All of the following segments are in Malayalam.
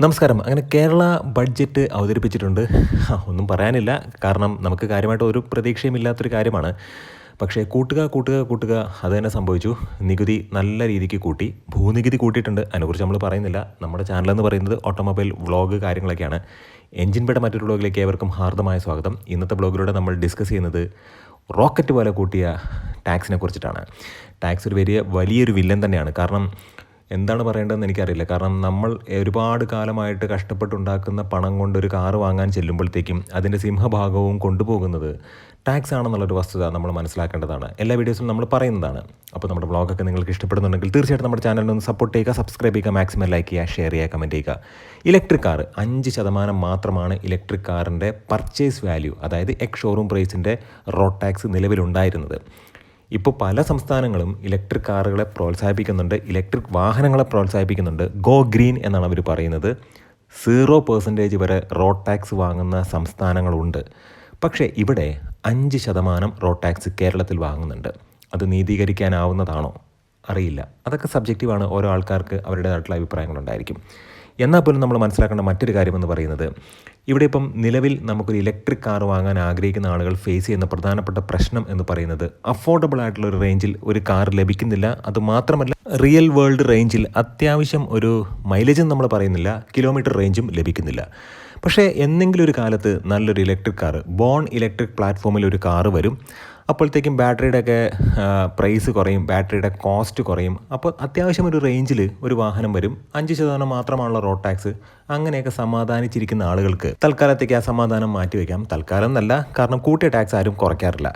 നമസ്കാരം. അങ്ങനെ കേരള ബഡ്ജറ്റ് അവതരിപ്പിച്ചിട്ടുണ്ട്. ഒന്നും പറയാനില്ല. കാരണം നമുക്ക് കാര്യമായിട്ട് ഒരു പ്രതീക്ഷയുമില്ലാത്തൊരു കാര്യമാണ്. പക്ഷേ കൂട്ടുക കൂട്ടുക കൂട്ടുക അത് തന്നെ സംഭവിച്ചു. നികുതി നല്ല രീതിക്ക് കൂട്ടി. ഭൂനികുതി കൂട്ടിയിട്ടുണ്ട്. അതിനെക്കുറിച്ച് നമ്മൾ പറയുന്നില്ല. നമ്മുടെ ചാനലെന്ന് പറയുന്നത് ഓട്ടോമൊബൈൽ വ്ളോഗ് കാര്യങ്ങളൊക്കെയാണ്. എഞ്ചിൻ പേട മറ്റൊരു വ്ളോഗിലേക്ക് ഏവർക്കും ഹാർദമായ സ്വാഗതം. ഇന്നത്തെ വ്ളോഗിലൂടെ നമ്മൾ ഡിസ്കസ് ചെയ്യുന്നത് റോക്കറ്റ് പോലെ കൂട്ടിയ ടാക്സിനെ കുറിച്ചിട്ടാണ്. ടാക്സ് ഒരു വലിയ വലിയൊരു വില്ലൻ തന്നെയാണ്. കാരണം എന്താണ് പറയേണ്ടതെന്ന് എനിക്കറിയില്ല. കാരണം നമ്മൾ ഒരുപാട് കാലമായിട്ട് കഷ്ടപ്പെട്ടുണ്ടാക്കുന്ന പണം കൊണ്ട് ഒരു കാറ് വാങ്ങാൻ ചെല്ലുമ്പോഴത്തേക്കും അതിന്റെ സിംഹഭാഗവും കൊണ്ടുപോകുന്നത് ടാക്സ് ആണെന്നുള്ളൊരു വസ്തുത നമ്മൾ മനസ്സിലാക്കേണ്ടതാണ്. എല്ലാ വീഡിയോസിലും നമ്മൾ പറയുന്നതാണ്. അപ്പോൾ നമ്മുടെ വ്ളോഗൊക്കെ നിങ്ങൾക്ക് ഇഷ്ടപ്പെടുന്നുണ്ടെങ്കിൽ തീർച്ചയായിട്ടും നമ്മുടെ ചാനലിനൊന്ന് സപ്പോർട്ട് ചെയ്യുക സബ്സ്ക്രൈബ് ചെയ്യുക മാക്സിമം ലൈക്ക് ചെയ്യുക ഷെയർ ചെയ്യുക കമന്റ് ചെയ്യുക. ഇലക്ട്രിക് കാർ അഞ്ച് ശതമാനം മാത്രമാണ് ഇലക്ട്രിക് കാറിന്റെ പർച്ചേസ് വാല്യൂ അതായത് എക്സ് ഷോറൂം പ്രൈസിന്റെ റോഡ് ടാക്സ് നിലവിലുണ്ടായിരുന്നത്. ഇപ്പോൾ പല സംസ്ഥാനങ്ങളും ഇലക്ട്രിക് കാറുകളെ പ്രോത്സാഹിപ്പിക്കുന്നുണ്ട് ഇലക്ട്രിക് വാഹനങ്ങളെ പ്രോത്സാഹിപ്പിക്കുന്നുണ്ട്. ഗോ ഗ്രീൻ എന്നാണ് അവർ പറയുന്നത്. സീറോ പെർസെന്റേജ് വരെ റോഡ് ടാക്സ് വാങ്ങുന്ന സംസ്ഥാനങ്ങളുണ്ട്. പക്ഷേ ഇവിടെ അഞ്ച് ശതമാനം റോഡ് ടാക്സ് കേരളത്തിൽ വാങ്ങുന്നുണ്ട്. അത് നീതീകരിക്കാനാവുന്നതാണോ? അറിയില്ല. അതൊക്കെ സബ്ജക്റ്റീവാണ് ഓരോ ആൾക്കാർക്ക് അവരുടേതായിട്ടുള്ള അഭിപ്രായങ്ങളുണ്ടായിരിക്കും. എന്നാൽ പോലും നമ്മൾ മനസ്സിലാക്കേണ്ട മറ്റൊരു കാര്യമെന്ന് പറയുന്നത് ഇവിടെ ഇപ്പം നിലവിൽ നമുക്കൊരു ഇലക്ട്രിക് കാർ വാങ്ങാൻ ആഗ്രഹിക്കുന്ന ആളുകൾ ഫേസ് ചെയ്യുന്ന പ്രധാനപ്പെട്ട പ്രശ്നം എന്ന് പറയുന്നത് അഫോർഡബിൾ ആയിട്ടുള്ള ഒരു റേഞ്ചിൽ ഒരു കാർ ലഭിക്കുന്നില്ല. അത് മാത്രമല്ല റിയൽ വേൾഡ് റേഞ്ചിൽ അത്യാവശ്യം ഒരു മൈലേജും നമ്മൾ പറയുന്നില്ല കിലോമീറ്റർ റേഞ്ചും ലഭിക്കുന്നില്ല. പക്ഷേ എന്തെങ്കിലും ഒരു കാലത്ത് നല്ലൊരു ഇലക്ട്രിക് കാർ ബോൺ ഇലക്ട്രിക് പ്ലാറ്റ്ഫോമിൽ ഒരു കാറ് വരും. അപ്പോഴത്തേക്കും ബാറ്ററിയുടെ ഒക്കെ പ്രൈസ് കുറയും ബാറ്ററിയുടെ കോസ്റ്റ് കുറയും. അപ്പോൾ അത്യാവശ്യം ഒരു റേഞ്ചിൽ ഒരു വാഹനം വരും. അഞ്ച് ശതമാനം മാത്രമാണുള്ള റോഡ് ടാക്സ് അങ്ങനെയൊക്കെ സമാധാനിച്ചിരിക്കുന്ന ആളുകൾക്ക് തൽക്കാലത്തേക്ക് ആ സമാധാനം മാറ്റിവെക്കാം. തൽക്കാലം എന്നല്ല കാരണം കൂട്ടിയ ടാക്സ് ആരും കുറയ്ക്കാറില്ല.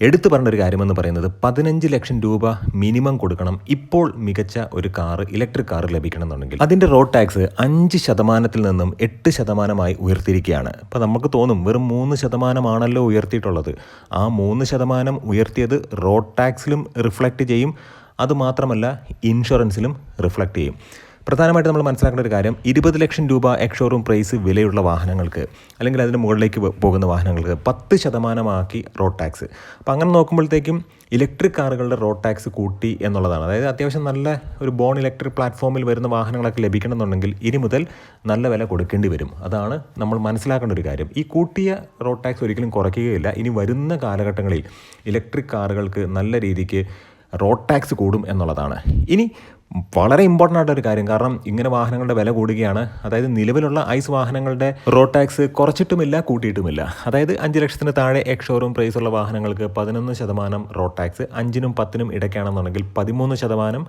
എടുത്തു പറഞ്ഞൊരു കാര്യമെന്ന് പറയുന്നത് പതിനഞ്ച് ലക്ഷം രൂപ മിനിമം കൊടുക്കണം. ഇപ്പോൾ മികച്ച ഒരു കാറ് ഇലക്ട്രിക് കാർ ലഭിക്കണമെന്നുണ്ടെങ്കിൽ അതിന്റെ റോഡ് ടാക്സ് അഞ്ച് ശതമാനത്തിൽ നിന്നും എട്ട് ശതമാനമായി ഉയർത്തിയിരിക്കുകയാണ്. അപ്പോൾ നമുക്ക് തോന്നും വെറും മൂന്ന് ശതമാനമാണല്ലോ ഉയർത്തിയിട്ടുള്ളത്. ആ മൂന്ന് ശതമാനം ഉയർത്തിയത് റോഡ് ടാക്സിലും റിഫ്ലക്റ്റ് ചെയ്യും. അതുമാത്രമല്ല ഇൻഷുറൻസിലും റിഫ്ലക്റ്റ് ചെയ്യും. പ്രധാനമായിട്ട് നമ്മൾ മനസ്സിലാക്കേണ്ട ഒരു കാര്യം ഇരുപത് ലക്ഷം രൂപ എക്ഷോറൂം പ്രൈസ് വിലയുള്ള വാഹനങ്ങൾക്ക് അല്ലെങ്കിൽ അതിന് മുകളിലേക്ക് പോകുന്ന വാഹനങ്ങൾക്ക് പത്ത് ശതമാനമാക്കി റോഡ് ടാക്സ്. അപ്പം അങ്ങനെ നോക്കുമ്പോഴത്തേക്കും ഇലക്ട്രിക് കാറുകളുടെ റോഡ് ടാക്സ് കൂട്ടി എന്നുള്ളതാണ്. അതായത് അത്യാവശ്യം നല്ല ഒരു ബോൺ ഇലക്ട്രിക് പ്ലാറ്റ്ഫോമിൽ വരുന്ന വാഹനങ്ങളൊക്കെ ലഭിക്കണമെന്നുണ്ടെങ്കിൽ ഇനി മുതൽ നല്ല വില കൊടുക്കേണ്ടി വരും. അതാണ് നമ്മൾ മനസ്സിലാക്കേണ്ട ഒരു കാര്യം. ഈ കൂട്ടിയ റോഡ് ടാക്സ് ഒരിക്കലും കുറയ്ക്കുകയില്ല. ഇനി വരുന്ന കാലഘട്ടങ്ങളിൽ ഇലക്ട്രിക് കാറുകൾക്ക് നല്ല രീതിക്ക് റോഡ് ടാക്സ് കൂടും എന്നുള്ളതാണ്. ഇനി വളരെ ഇമ്പോർട്ടന്റ് ആയിട്ടൊരു കാര്യം. കാരണം ഇങ്ങനെ വാഹനങ്ങളുടെ വില കൂടുകയാണ്. അതായത് നിലവിലുള്ള ഐസ് വാഹനങ്ങളുടെ റോഡ് ടാക്സ് കുറച്ചിട്ടുമില്ല കൂട്ടിയിട്ടുമില്ല. അതായത് അഞ്ച് ലക്ഷത്തിന് താഴെ എക്സ് ഷോറൂം പ്രൈസ് ഉള്ള വാഹനങ്ങൾക്ക് പതിനൊന്ന് ശതമാനം റോഡ് ടാക്സ് അഞ്ചിനും പത്തിനും ഇടയ്ക്കാണെന്നുണ്ടെങ്കിൽ പതിമൂന്ന് ശതമാനം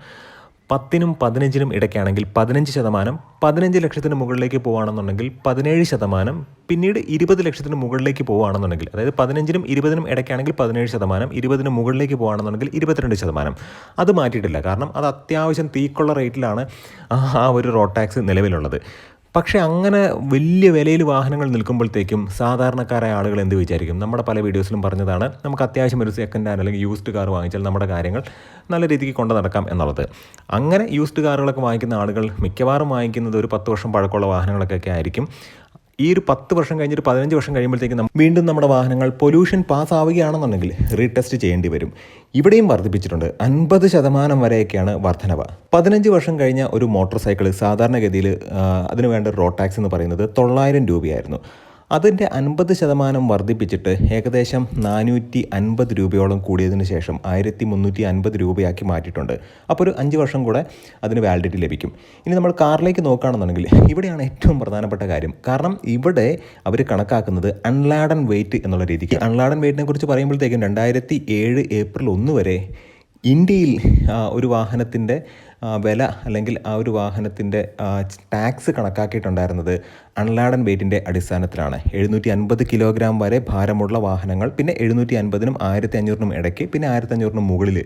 പത്തിനും പതിനഞ്ചിനും ഇടയ്ക്കാണെങ്കിൽ പതിനഞ്ച് ശതമാനം പതിനഞ്ച് ലക്ഷത്തിന് മുകളിലേക്ക് പോവുകയാണെന്നുണ്ടെങ്കിൽ പതിനേഴ് ശതമാനം പിന്നീട് ഇരുപത് ലക്ഷത്തിന് മുകളിലേക്ക് പോവുകയാണെന്നുണ്ടെങ്കിൽ അതായത് പതിനഞ്ചിനും ഇരുപതിനും ഇടയ്ക്കാണെങ്കിൽ പതിനേഴ് ശതമാനം ഇരുപതിന് മുകളിലേക്ക് പോവുകയാണെന്നുണ്ടെങ്കിൽ ഇരുപത്തിരണ്ട് ശതമാനം. അത് മാറ്റിയിട്ടില്ല. കാരണം അത് അത്യാവശ്യം തീക്കുള്ള റേറ്റിലാണ് ആ ഒരു റോഡ് ടാക്സ് നിലവിലുള്ളത്. പക്ഷേ അങ്ങനെ വലിയ വിലയിൽ വാഹനങ്ങൾ നിൽക്കുമ്പോഴത്തേക്കും സാധാരണക്കാരായ ആളുകൾ എന്ത് വിചാരിക്കും? നമ്മുടെ പല വീഡിയോസിലും പറഞ്ഞതാണ് നമുക്ക് അത്യാവശ്യം ഒരു സെക്കൻഡ് ഹാൻഡ് അല്ലെങ്കിൽ യൂസ്ഡ് കാർ വാങ്ങിച്ചാൽ നമ്മുടെ കാര്യങ്ങൾ നല്ല രീതിക്ക് കൊണ്ടു നടക്കാം എന്നുള്ളത്. അങ്ങനെ യൂസ്ഡ് കാറുകളൊക്കെ വാങ്ങിക്കുന്ന ആളുകൾ മിക്കവാറും വാങ്ങിക്കുന്നത് ഒരു പത്ത് വർഷം പഴക്കമുള്ള വാഹനങ്ങളൊക്കെ ആയിരിക്കും. ഈ ഒരു പത്ത് വർഷം കഴിഞ്ഞ് ഒരു പതിനഞ്ച് വർഷം കഴിയുമ്പോഴത്തേക്കും വീണ്ടും നമ്മുടെ വാഹനങ്ങൾ പൊല്യൂഷൻ പാസ് ആവുകയാണെന്നുണ്ടെങ്കിൽ റീടെസ്റ്റ് ചെയ്യേണ്ടി വരും. ഇവിടെയും വർദ്ധിപ്പിച്ചിട്ടുണ്ട്. അൻപത് ശതമാനം വരെയൊക്കെയാണ് വർധനവ്. പതിനഞ്ച് വർഷം കഴിഞ്ഞ ഒരു മോട്ടോർ സൈക്കിൾ സാധാരണഗതിയിൽ അതിനുവേണ്ട റോഡ് ടാക്സ് എന്ന് പറയുന്നത് തൊള്ളായിരം രൂപയായിരുന്നു. അതിന്റെ അൻപത് ശതമാനം വർദ്ധിപ്പിച്ചിട്ട് ഏകദേശം നാനൂറ്റി അൻപത് രൂപയോളം കൂടിയതിന് ശേഷം ആയിരത്തി മുന്നൂറ്റി അൻപത് രൂപയാക്കി മാറ്റിയിട്ടുണ്ട്. അപ്പോൾ ഒരു അഞ്ച് വർഷം കൂടെ അതിന് വാലിഡിറ്റി ലഭിക്കും. ഇനി നമ്മൾ കാറിലേക്ക് നോക്കുകയാണെന്നുണ്ടെങ്കിൽ ഇവിടെയാണ് ഏറ്റവും പ്രധാനപ്പെട്ട കാര്യം. കാരണം ഇവിടെ അവർ കണക്കാക്കുന്നത് അൺലാഡൻ വെയിറ്റ് എന്നുള്ള രീതിക്ക്. അൺലാഡൻ വെയിറ്റിനെ കുറിച്ച് പറയുമ്പോഴത്തേക്കും രണ്ടായിരത്തി ഏഴ് ഏപ്രിൽ ഒന്ന് വരെ ഇന്ത്യയിൽ ഒരു വാഹനത്തിന്റെ വില അല്ലെങ്കിൽ ആ ഒരു വാഹനത്തിന്റെ ടാക്സ് കണക്കാക്കിയിട്ടുണ്ടായിരുന്നത് അൺലാഡൻ വെയ്റ്റിന്റെ അടിസ്ഥാനത്തിലാണ്. എഴുന്നൂറ്റി അൻപത് കിലോഗ്രാം വരെ ഭാരമുള്ള വാഹനങ്ങൾ പിന്നെ എഴുന്നൂറ്റി അൻപതിനും ആയിരത്തി അഞ്ഞൂറിനും ഇടയ്ക്ക് പിന്നെ ആയിരത്തി അഞ്ഞൂറിനും മുകളിൽ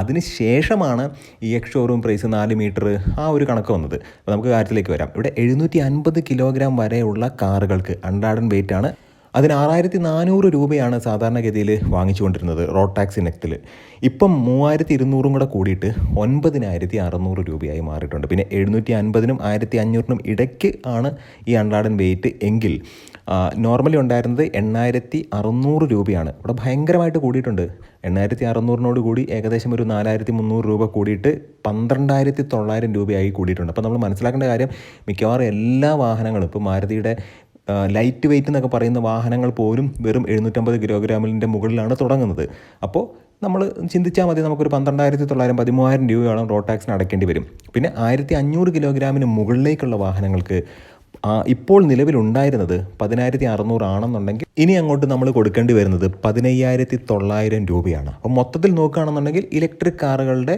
അതിന് ശേഷമാണ് ഈ എക്സ് ഷോറൂം പ്രൈസ് നാല് മീറ്റർ ആ ഒരു കണക്ക് വന്നത്. അപ്പോൾ നമുക്ക് കാര്യത്തിലേക്ക് വരാം. ഇവിടെ എഴുന്നൂറ്റി അൻപത് കിലോഗ്രാം വരെയുള്ള കാറുകൾക്ക് അൺലാഡൻ വെയ്റ്റാണ് അതിന് ആറായിരത്തി നാനൂറ് രൂപയാണ് സാധാരണഗതിയിൽ വാങ്ങിച്ചുകൊണ്ടിരുന്നത് റോഡ് ടാക്സ് ഇനത്തിൽ. ഇപ്പം മൂവായിരത്തി ഇരുന്നൂറും കൂടെ കൂടിയിട്ട് ഒൻപതിനായിരത്തി അറുന്നൂറ് രൂപയായി മാറിയിട്ടുണ്ട്. പിന്നെ എഴുന്നൂറ്റി അൻപതിനും ആയിരത്തി അഞ്ഞൂറിനും ഇടയ്ക്ക് ആണ് ഈ അൺലാഡൻ വെയിറ്റ് എങ്കിൽ നോർമലി ഉണ്ടായിരുന്നത് എണ്ണായിരത്തി അറുന്നൂറ് രൂപയാണ്. ഇവിടെ ഭയങ്കരമായിട്ട് കൂടിയിട്ടുണ്ട്. എണ്ണായിരത്തി അറുന്നൂറിനോട് കൂടി ഏകദേശം ഒരു നാലായിരത്തി മുന്നൂറ് രൂപ കൂടിയിട്ട് പന്ത്രണ്ടായിരത്തി തൊള്ളായിരം രൂപയായി കൂടിയിട്ടുണ്ട്. അപ്പോൾ നമ്മൾ മനസ്സിലാക്കേണ്ട കാര്യം മിക്കവാറും എല്ലാ വാഹനങ്ങളും ഇപ്പോൾ മാരുതിയുടെ ലൈറ്റ് വെയിറ്റ് എന്നൊക്കെ പറയുന്ന വാഹനങ്ങൾ പോലും വെറും എഴുന്നൂറ്റമ്പത് കിലോഗ്രാമിന്റെ മുകളിലാണ് തുടങ്ങുന്നത്. അപ്പോൾ നമ്മൾ ചിന്തിച്ചാൽ മതി നമുക്കൊരു പന്ത്രണ്ടായിരത്തി തൊള്ളായിരം പതിമൂവായിരം രൂപയോളം റോഡ് ടാക്സിന് അടയ്ക്കേണ്ടി വരും. പിന്നെ ആയിരത്തി അഞ്ഞൂറ് കിലോഗ്രാമിന് മുകളിലേക്കുള്ള വാഹനങ്ങൾക്ക് ഇപ്പോൾ നിലവിലുണ്ടായിരുന്നത് പതിനായിരത്തി അറുന്നൂറ് ആണെന്നുണ്ടെങ്കിൽ ഇനി അങ്ങോട്ട് നമ്മൾ കൊടുക്കേണ്ടി വരുന്നത് പതിനയ്യായിരത്തി തൊള്ളായിരം രൂപയാണ്. അപ്പോൾ മൊത്തത്തിൽ നോക്കുകയാണെന്നുണ്ടെങ്കിൽ ഇലക്ട്രിക് കാറുകളുടെ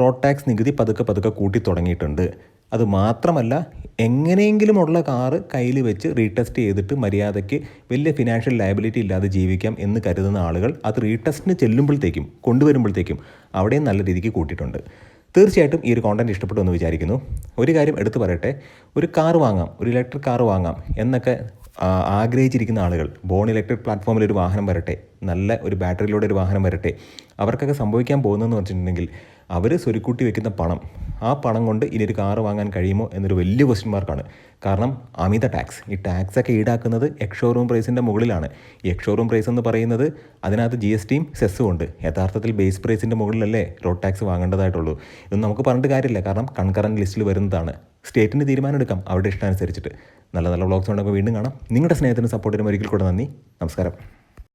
റോഡ് ടാക്സ് നികുതി പതുക്കെ പതുക്കെ കൂട്ടി തുടങ്ങിയിട്ടുണ്ട്. അത് മാത്രമല്ല എങ്ങനെയെങ്കിലും ഉള്ള കാറ് കയ്യിൽ വെച്ച് റീടെസ്റ്റ് ചെയ്തിട്ട് മര്യാദയ്ക്ക് വലിയ ഫിനാൻഷ്യൽ ലയബിലിറ്റി ഇല്ലാതെ ജീവിക്കാം എന്ന് കരുതുന്ന ആളുകൾ അത് റീടെസ്റ്റിന് ചെല്ലുമ്പോഴത്തേക്കും കൊണ്ടുവരുമ്പോഴത്തേക്കും അവിടെയും നല്ല രീതിക്ക് കൂട്ടിയിട്ടുണ്ട്. തീർച്ചയായിട്ടും ഈ ഒരു കോണ്ടന്റ് ഇഷ്ടപ്പെട്ടു എന്ന് വിചാരിക്കുന്നു. ഒരു കാര്യം എടുത്തു പറയട്ടെ. ഒരു കാർ വാങ്ങാം ഒരു ഇലക്ട്രിക് കാർ വാങ്ങാം എന്നൊക്കെ ആഗ്രഹിച്ചിരിക്കുന്ന ആളുകൾ ബോൺ ഇലക്ട്രിക് പ്ലാറ്റ്ഫോമിൽ ഒരു വാഹനം വരട്ടെ നല്ല ഒരു ബാറ്ററിയിലൂടെ ഒരു വാഹനം വരട്ടെ അവർക്കൊക്കെ സംഭവിക്കാൻ പോകുന്നതെന്ന് വെച്ചിട്ടുണ്ടെങ്കിൽ അവർ സ്വരുക്കൂട്ടി വെക്കുന്ന പണം ആ പണം കൊണ്ട് ഇനി ഒരു കാറ് വാങ്ങാൻ കഴിയുമോ എന്നൊരു വലിയ ക്വസ്റ്റ്യൻ മാർക്കാണ് കാരണം അമിത ടാക്സ് ഈ ടാക്സൊക്കെ ഈടാക്കുന്നത് എക്സ് പ്രൈസിന്റെ മുകളിലാണ്. ഈ എക്സ് പ്രൈസ് എന്ന് പറയുന്നത് അതിനകത്ത് ജി എസ് ടിയും സെസ്സും ഉണ്ട്. യഥാർത്ഥത്തിൽ ബേസ് പ്രൈസിന്റെ മുകളിലല്ലേ റോഡ് ടാക്സ് വാങ്ങേണ്ടതായിട്ടുള്ളൂ. ഇതൊന്നും നമുക്ക് പറഞ്ഞിട്ട് കാര്യമില്ല. കാരണം കൺകറന്റ് ലിസ്റ്റിൽ വരുന്നതാണ്. സ്റ്റേറ്റിന് തീരുമാനം എടുക്കാം അവരുടെ ഇഷ്ടാനുസരിച്ചിട്ട് നല്ല നല്ല വ്ളോഗ്സ് ഉണ്ടെങ്കിൽ വീണ്ടും കാണാം. നിങ്ങളുടെ സ്നേഹത്തിനും സപ്പോർട്ടിനും ഒരിക്കൽ കൂടെ നന്ദി. നമസ്കാരം.